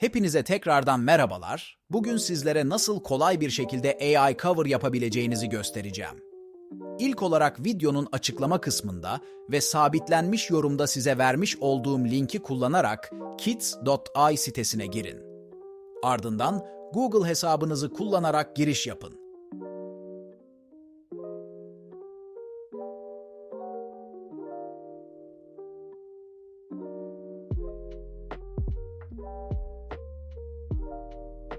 Hepinize tekrardan merhabalar. Bugün sizlere nasıl kolay bir şekilde AI cover yapabileceğinizi göstereceğim. İlk olarak videonun açıklama kısmında ve sabitlenmiş yorumda size vermiş olduğum linki kullanarak kids.ai sitesine girin. Ardından Google hesabınızı kullanarak giriş yapın.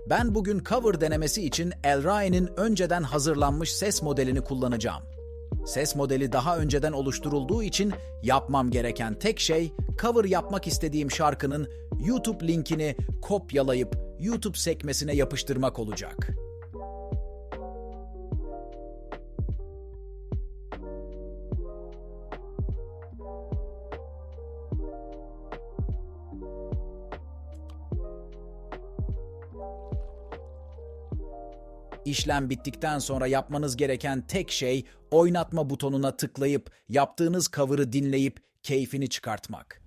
Ben bugün cover denemesi için Elrai'nin önceden hazırlanmış ses modelini kullanacağım. Ses modeli daha önceden oluşturulduğu için yapmam gereken tek şey cover yapmak istediğim şarkının YouTube linkini kopyalayıp YouTube sekmesine yapıştırmak olacak. İşlem bittikten sonra yapmanız gereken tek şey oynatma butonuna tıklayıp yaptığınız cover'ı dinleyip keyfini çıkartmak.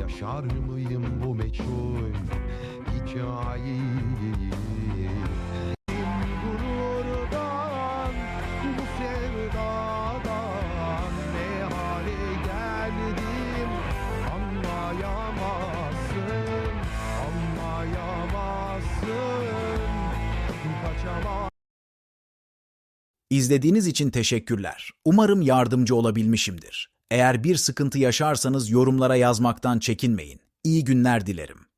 Yaşar mıyım bu meçhul hikayeyi İzlediğiniz için teşekkürler. Umarım yardımcı olabilmişimdir. Eğer bir sıkıntı yaşarsanız yorumlara yazmaktan çekinmeyin. İyi günler dilerim.